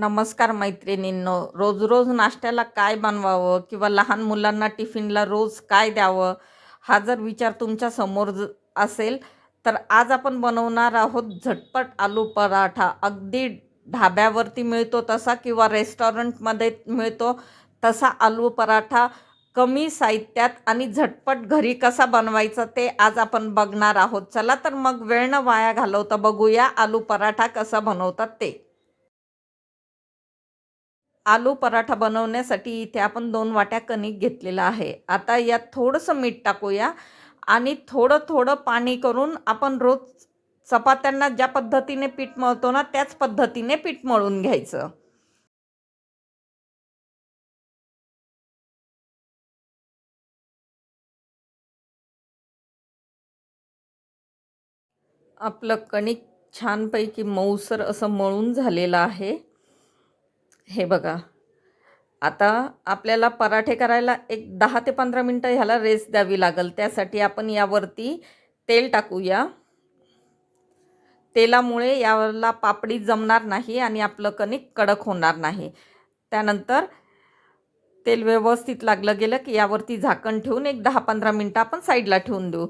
नमस्कार मैत्रिणींनो रोज रोज नाश्त्याला काय बनवावं किंवा लहान मुलांना टिफिनला रोज काय द्यावं हा जर विचार तुमच्यासमोर असेल तर आज आपण बनवणार आहोत झटपट आलू पराठा. अगदी ढाब्यावरती मिळतो तसा किंवा रेस्टॉरंटमध्ये मिळतो तसा आलू पराठा. कमी साहित्यात आणि झटपट घरी कसा बनवायचा ते आज आपण बघणार आहोत. चला तर मग वेळ न वाया घालवता बघूया आलू पराठा कसा बनवतात ते. आलू पराठा बनवण्यासाठी इथे आपण दोन वाट्या कणिक घेतलेला आहे. आता यात थोडंसं मीठ टाकूया आणि थोडं थोडं पाणी करून आपण रोज चपात्यांना ज्या पद्धतीने पीठ मळतो ना त्याच पद्धतीने पीठ मळून घ्यायचं. आपलं कणिक छानपैकी मऊसर असं मळून झालेलं आहे. हे बघा. आता आपल्याला पराठे करायला एक दहा ते पंधरा मिनटं ह्याला रेस्ट द्यावी लागेल. त्यासाठी आपण यावरती तेल टाकूया. तेलामुळे याला पापडी जमणार नाही आणि आपलं कणिक कडक होणार नाही. त्यानंतर तेल व्यवस्थित लागलं गेलं की यावरती झाकण ठेवून एक दहा पंधरा मिनटं आपण साईडला ठेवून देऊ.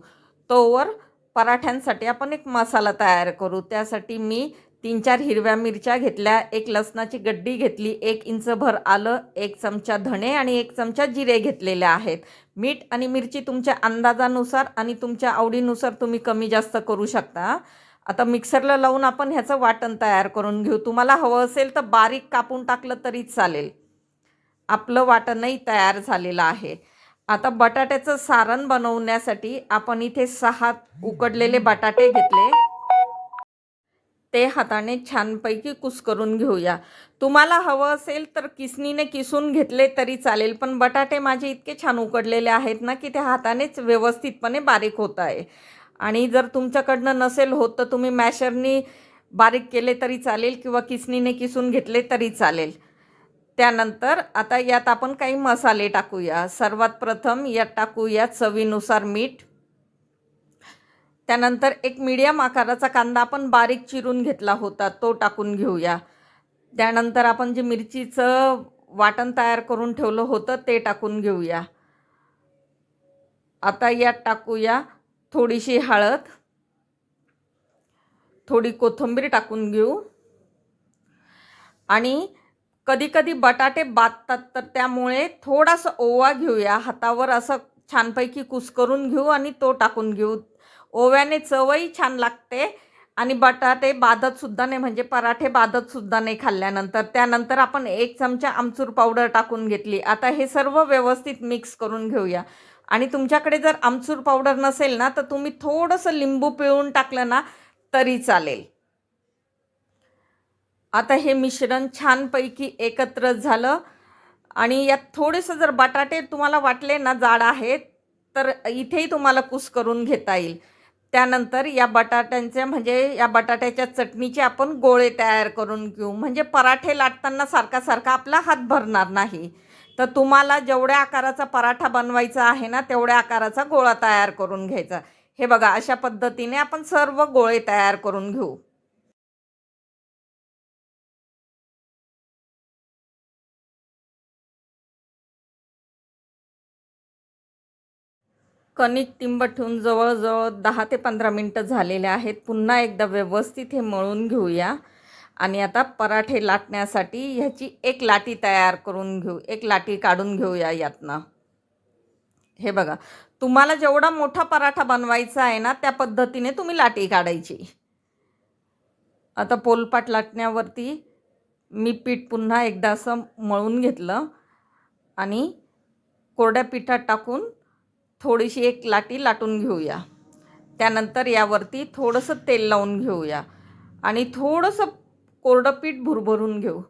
तोवर पराठ्यांसाठी आपण एक मसाला तयार करू. त्यासाठी मी तीन चार हिरव्या मिरच्या घेतल्या एक लसणाची गड्डी घेतली एक इंच भर आलं एक चमचा धणे आणि एक चमचा जिरे घेतलेले आहेत. मीठ आणि मिरची तुमच्या अंदाजानुसार आणि तुमच्या आवडीनुसार तुम्ही कमी जास्त करू शकता. आता मिक्सरला लावून आपण ह्याचं वाटण तयार करून घेऊ. तुम्हाला हवं असेल तर बारीक कापून टाकलं तरी चालेल. आपलं वाटणही तयार झालेलं आहे. आता बटाट्याचं सारण बनवण्यासाठी आपण इथे सहा उकडलेले बटाटे घेतले. ते हाताने छानपैकी कुस्करून घेऊया. तुम्हाला हवं असेल तर किसनीने किसून घेतले तरी चालेल पण बटाटे माझे इतके छान उकडलेले आहेत ना की ते हातानेच व्यवस्थितपणे बारीक होत आहे. आणि जर तुमच्याकडनं नसेल होत तर तुम्ही मॅशरनी बारीक केले तरी चालेल किंवा किसनीने किसून घेतले तरी चालेल. त्यानंतर आता यात आपण काही मसाले टाकूया. सर्वात प्रथम यात टाकूया चवीनुसार मीठ. त्यानंतर एक मीडियम आकाराचा कांदा आपण बारीक चिरून घेतला होता तो टाकून घेऊया. त्यानंतर आपण जे मिरचीचं वाटण तयार करून ठेवलं होतं ते टाकून घेऊया. आता यात टाकूया थोडीशी हळद थोडी कोथिंबीर टाकून घेऊ. आणि कधीकधी बटाटे बाततात तर त्यामुळे थोडासा ओवा घेऊया. हातावर असं छानपैकी कुस्करून घेऊ आणि तो टाकून घेऊ. ओव्याने चवही छान लागते आणि बटाटे बाधतसुद्धा नाही म्हणजे पराठे बाधतसुद्धा नाही खाल्ल्यानंतर. त्यानंतर आपण एक चमचा आमचूर पावडर टाकून घेतली. आता हे सर्व व्यवस्थित मिक्स करून घेऊया. आणि तुमच्याकडे जर आमचूर पावडर नसेल ना तर तुम्ही थोडंसं लिंबू पिळून टाकलं ना तरी चालेल. आता हे मिश्रण छानपैकी एकत्र झालं. आणि यात थोडेसं जर बटाटे तुम्हाला वाटले ना जाड आहेत तर इथेही तुम्हाला कुस करून घेता येईल. त्यानंतर या बटाट्यांच्या म्हणजे या बटाट्याच्या चटणीचे आपण गोळे तयार करून घेऊ. म्हणजे पराठे लाटताना सारखा सारखा आपला हात भरणार नाही. तर तुम्हाला जेवढ्या आकाराचा पराठा बनवायचा आहे ना तेवढ्या आकाराचा गोळा तयार करून घ्यायचा. हे बघा अशा पद्धतीने आपण सर्व गोळे तयार करून घेऊ. कणिक टिंब ठेवून जवळजवळ दहा ते पंधरा मिनटं झालेले आहेत. पुन्हा एकदा व्यवस्थित हे मळून घेऊया. आणि आता पराठे लाटण्यासाठी ह्याची एक लाटी तयार करून घेऊ. एक लाटी काढून घेऊया यातनं. हे बघा तुम्हाला जेवढा मोठा पराठा बनवायचा आहे ना त्या पद्धतीने तुम्ही लाटी काढायची. आता पोलपाट लाटण्यावरती मी पीठ पुन्हा एकदा असं मळून घेतलं. आणि कोरड्या पिठात टाकून थोडीशी एक लाटी लाटून घेऊया. त्यानंतर यावरती थोडंसं तेल लावून घेऊया. आणि थोडंसं कोरडं पीठ भुरभरून घेऊ.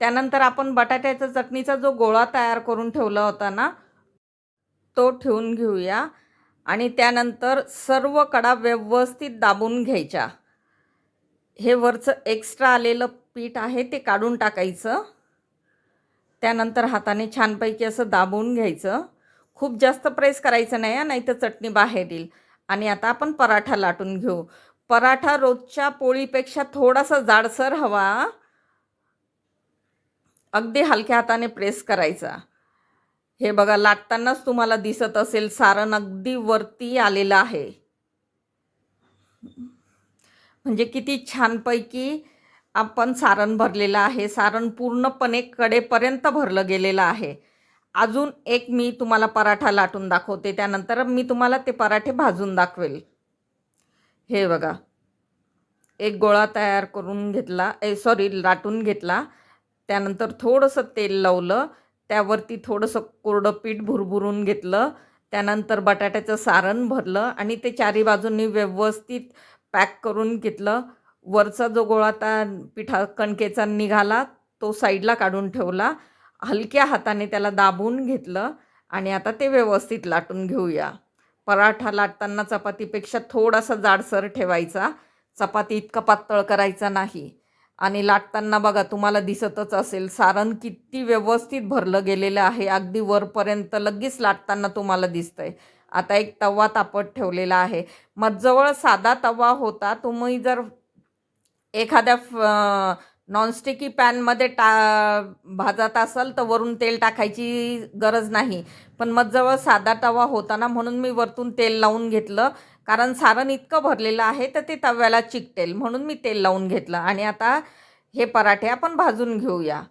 त्यानंतर आपण बटाट्याचा चटणीचा जो गोळा तयार करून ठेवला होता ना तो ठेवून घेऊया. आणि त्यानंतर सर्व कडा व्यवस्थित दाबून घ्यायच्या. हे वरचं एक्स्ट्रा आलेलं पीठ आहे ते काढून टाकायचं. त्यानंतर हाताने छानपैकी असं दाबून घ्यायचं. खूप जास्त प्रेस करायचं नाही नाही तर चटणी बाहेर येईल. आणि आता आपण पराठा लाटून घेऊ. पराठा रोजच्या पोळीपेक्षा थोडासा जाडसर हवा अगदी हलक्या हाताने प्रेस करायचा. हे बघा लाटतानाच तुम्हाला दिसत असेल सारण अगदी वरती आलेलं आहे. म्हणजे किती छानपैकी आपण सारण भरलेलं आहे. सारण पूर्णपणे कडेपर्यंत भरलं गेलेलं आहे. अजून एक मी तुम्हाला पराठा लाटून दाखवते त्यानंतर मी तुम्हाला ते पराठे भाजून दाखवेल. हे बघा एक गोळा तयार करून घेतला ए सॉरी लाटून घेतला. त्यानंतर थोडंसं तेल लावलं त्यावरती थोडंसं कोरडं पीठ भुरभुरून घेतलं त्यानंतर बटाट्याचं सारण भरलं आणि ते चारी बाजूंनी व्यवस्थित पॅक करून घेतलं. वरचा जो गोळा त्या पिठा कणकेचा निघाला तो साईडला काढून ठेवला. हलक्या हाताने त्याला दाबून घेतलं आणि आता ते व्यवस्थित लाटून घेऊया. पराठा लाटताना चपातीपेक्षा थोडासा जाडसर ठेवायचा. चपाती इतका पातळ करायचा नाही. आणि लाटताना बघा तुम्हाला दिसतच असेल सारण किती व्यवस्थित भरलं गेलेलं आहे. अगदी वरपर्यंत लगेच लाटताना तुम्हाला दिसतंय. आता एक तवा तापत ठेवलेला आहे. मजवळ साधा तवा होता. तुम्ही जर एखाद्या नॉनस्टिकी पॅनमध्ये टा भाजत असाल तर वरून तेल टाकायची गरज नाही. पण मग जवळ साधा तवा होता ना म्हणून मी वरतून तेल लावून घेतलं. कारण सारण इतकं भरलेलं आहे तर ते तव्याला चिकटेल. म्हणून मी तेल लावून घेतलं. आणि आता हे पराठे आपण भाजून घेऊया.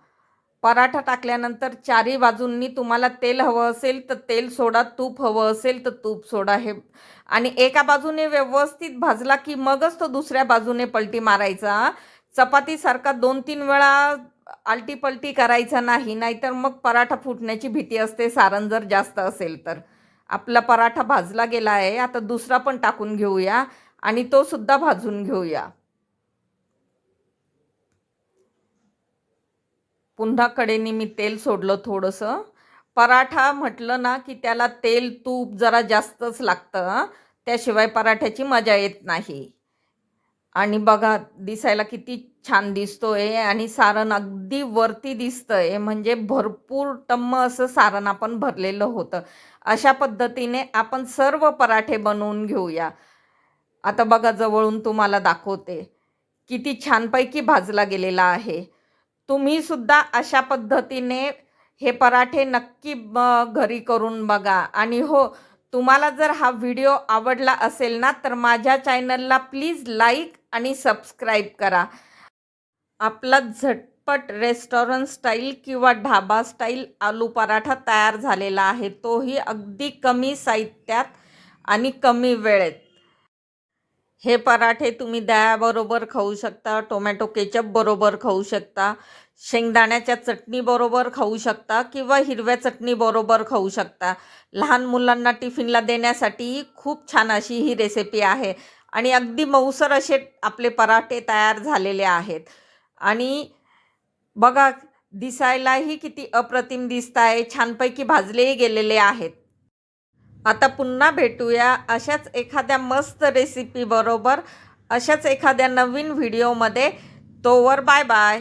पराठा टाकल्यानंतर चारी बाजूंनी तुम्हाला तेल हवं असेल तर तेल सोडा तूप हवं असेल तर तूप सोडा हे. आणि एका बाजूने व्यवस्थित भाजला की मगच तो दुसऱ्या बाजूने पलटी मारायचा. चपातीसारखा दोन तीन वेळा आलटीपलटी करायचा नाही नाहीतर मग पराठा फुटण्याची भीती असते सारण जर जास्त असेल तर. आपला पराठा भाजला गेला आहे आता दुसरा पण टाकून घेऊया आणि तो सुद्धा भाजून घेऊया. पुन्हा कडेने मी तेल सोडलं थोडंसं. पराठा म्हटलं ना की त्याला तेल तूप जरा जास्तच लागतं त्याशिवाय पराठ्याची मजा येत नाही. आणि बघा दिसायला किती छान दिसतोय आणि सारण अगदी वरती दिसतंय. म्हणजे भरपूर टम्म असं सारण आपण भरलेलं होतं. अशा पद्धतीने आपण सर्व पराठे बनवून घेऊया. आता बघा जवळून तुम्हाला दाखवते. किती छानपैकी भाजला गेलेला आहे. तुम्ही सुद्धा अशा पद्धतीने हे पराठे नक्की घरी करून बघा. आणि हो तुम्हाला जर हा व्हिडिओ आवडला असेल ना तर माझ्या चॅनलला प्लीज लाईक आणि सबस्क्राईब करा. आपला झटपट रेस्टॉरंट स्टाईल किंवा ढाबा स्टाईल आलू पराठा तयार झालेला आहे. तोही अगदी कमी साहित्यात आणि कमी वेळेत. हे पराठे तुम्ही दह्याबरोबर खाऊ शकता टोमॅटो केचप बरोबर खाऊ शकता शेंगदाण्याच्या चटणीबरोबर खाऊ शकता किंवा हिरव्या चटणीबरोबर खाऊ शकता. लहान मुलांना टिफिनला देण्यासाठी खूप छान अशी ही रेसिपी आहे आणि अगदी मऊसर असे आपले पराठे तयार झालेले आहेत. आणि बघा दिसायलाही किती अप्रतिम दिसत आहे छानपैकी भाजलेही गेलेले आहेत. आता पुन्हा भेटूया अशाच एखाद्या मस्त रेसिपीबरोबर अशाच एखाद्या नवीन व्हिडिओमध्ये तोवर बाय बाय